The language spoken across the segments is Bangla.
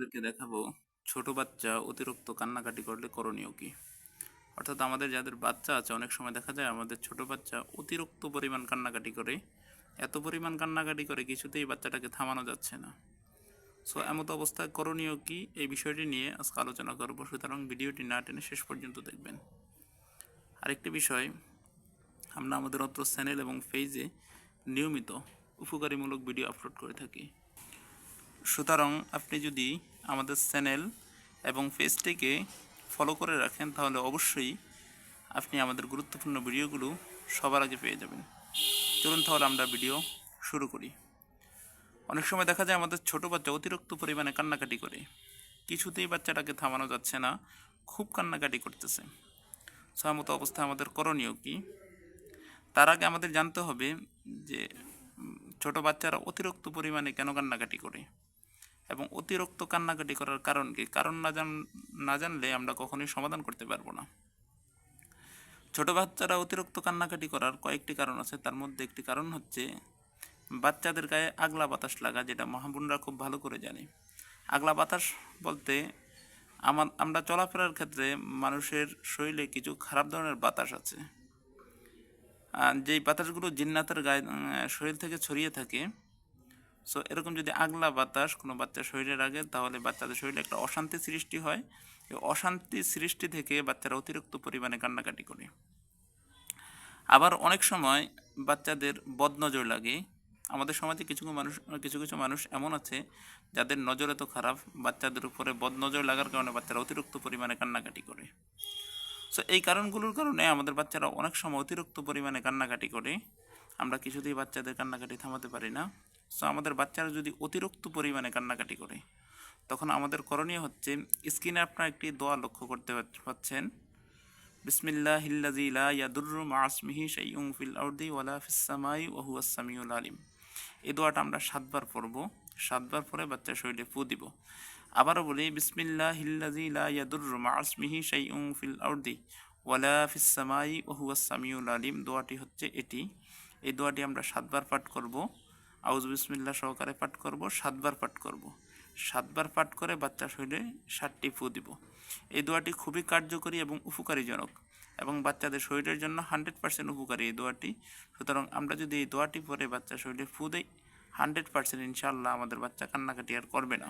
আপনাদেরকে দেখাবো, ছোট বাচ্চা অতিরিক্ত কান্নাকাটি করলে করণীয় কি? অর্থাৎ আমাদের যাদের বাচ্চা আছে, অনেক সময় দেখা যায় আমাদের ছোট বাচ্চা অতিরিক্ত পরিমাণ কান্নাকাটি করে। এত পরিমাণ কান্নাকাটি করে কিছুতেই বাচ্চাটাকে থামানো যাচ্ছে না। সো এমত অবস্থায় করণীয় কি? এই বিষয়টি নিয়ে আজকে আলোচনা করব। সুতরাং ভিডিওটি না টেনে শেষ পর্যন্ত দেখবেন। আরেকটি বিষয়, আমরা আমাদের অত্র চ্যানেল এবং পেজে নিয়মিত উপকারীমূলক ভিডিও আপলোড করে থাকি। সুতরাং আপনি যদি আমাদের চ্যানেল এবং পেজটিকে ফলো করে রাখেন, তাহলে অবশ্যই আপনি আমাদের গুরুত্বপূর্ণ ভিডিওগুলো সবার আগে পেয়ে যাবেন। চলুন তাহলে আমরা ভিডিও শুরু করি। অনেক সময় দেখা যায় আমাদের ছোট বাচ্চা অতিরিক্ত পরিমাণে কান্নাকাটি করে। কিছুতেই বাচ্চাটাকে থামানো যাচ্ছে না, খুব কান্নাকাটি করতেছে। সহমত অবস্থা আমাদের করণীয় কি? তার আগে আমাদের জানতে হবে যে ছোট বাচ্চারা অতিরিক্ত পরিমাণে কেন কান্নাকাটি করে? এবং অতিরিক্ত কান্নাকাটি করার কারণ কি? কারণ না জান, না জানলে আমরা কখনোই সমাধান করতে পারব না। ছোট বাচ্চারা অতিরিক্ত কান্নাকাটি করার কয়েকটি কারণ আছে। তার মধ্যে একটি কারণ হচ্ছে বাচ্চাদের গায়ে আগলা বাতাস লাগা, যেটা মহাবুনরা খুব ভালো করে জানে। আগলা বাতাস বলতে আমার আমরা চলাফেরার ক্ষেত্রে মানুষের শরীরে কিছু খারাপ ধরনের বাতাস আছে। যেই বাতাসগুলো জিন্নাতের গায়ে শরীর থেকে ছড়িয়ে থাকে সো এরকম যদি আগলা বাতাস কোনো বাচ্চার শরীরে লাগে তাহলে বাচ্চাদের শরীরে একটা অশান্তি সৃষ্টি হয়। এই অশান্তি সৃষ্টি থেকে বাচ্চারা অতিরিক্ত পরিমাণে কান্নাকাটি করে। আবার অনেক সময় বাচ্চাদের বদনজর লাগে। আমাদের সমাজে কিছু মানুষ, কিছু কিছু মানুষ এমন আছে, যাদের নজর এত খারাপ, বাচ্চাদের উপরে বদনজর লাগার কারণে বাচ্চারা অতিরিক্ত পরিমাণে কান্নাকাটি করে। সো এই কারণগুলোর কারণে আমাদের বাচ্চারা অনেক সময় অতিরিক্ত পরিমাণে কান্নাকাটি করে। আমরা কিছুতেই বাচ্চাদের কান্নাকাটি থামাতে পারি না। সো আমাদের বাচ্চারা যদি অতিরিক্ত পরিমাণে কান্নাকাটি করে, তখন আমাদের করণীয় হচ্ছে স্ক্রিনে আপনারা একটি দোয়া লক্ষ্য করতে পাচ্ছেন বিসমিল্লাহ হিল্লাজি লা ইয়াদুররু মা আসমিহি ফিল আরদি ওয়ালা ফিস সামাই ওয়া হুয়াস সামিউল আলিম। এই দোয়াটা আমরা সাতবার পড়ব, সাতবার পরে বাচ্চার শরীরে ফু দিব। আবারও বলি বিসমিল্লাহ হিল্লাজি লা ইয়াদুররু মা আসমিহি শাইউন ফিল আরদি ওয়ালা ফিস সামাই ওয়া হুয়াস সামিউল আলিম। দোয়াটি হচ্ছে এটি। এই দোয়াটি আমরা সাতবার পাঠ করব। আউজ বিসমিল্লা সহকারে পাঠ করব, সাতবার পাঠ করব। সাতবার পাঠ করে বাচ্চার শরীরে ষাটটি ফু দিব। এই দোয়াটি খুবই কার্যকরী এবং উপকারীজনক এবং বাচ্চাদের শরীরের জন্য হান্ড্রেড পার্সেন্ট উপকারী এই দোয়াটি। সুতরাং আমরা যদি এই দোয়াটি পরে বাচ্চার শরীরে ফু দেই, হান্ড্রেড পার্সেন্ট ইনশাআল্লাহ আমাদের বাচ্চা কান্নাকাটি আর করবে না।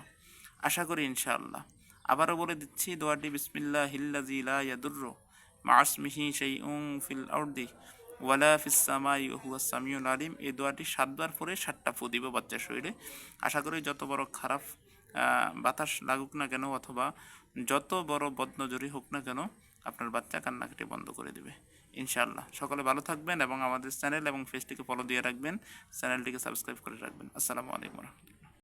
আশা করি ইনশাআল্লাহ। আবারও বলে দিচ্ছি, দোয়াটি বিসমিল্লাহ হিল্লাজি লা ইয়াদুররু মা সেই শাইউন ফিল আরদি। ওয়ালা ফিস সামাই হুয়া সামিউল আলিম, এই দোয়াটি সাতবার পরে সাতটা ফু দিব বাচ্চার শরীরে। আশা করি যত বড় খারাপ বাতাস লাগুক না কেন অথবা যত বড় বদনজরি হোক না কেন, আপনার বাচ্চা কান্নাকাটি বন্ধ করে দেবে। ইনশাআল্লাহ। সকলে ভালো থাকবেন এবং আমাদের চ্যানেল এবং ফেসটিকে ফলো দিয়ে রাখবেন। চ্যানেলটিকে সাবস্ক্রাইব করে রাখবেন। আসসালামু আলাইকুম রহমতুল্লাহ।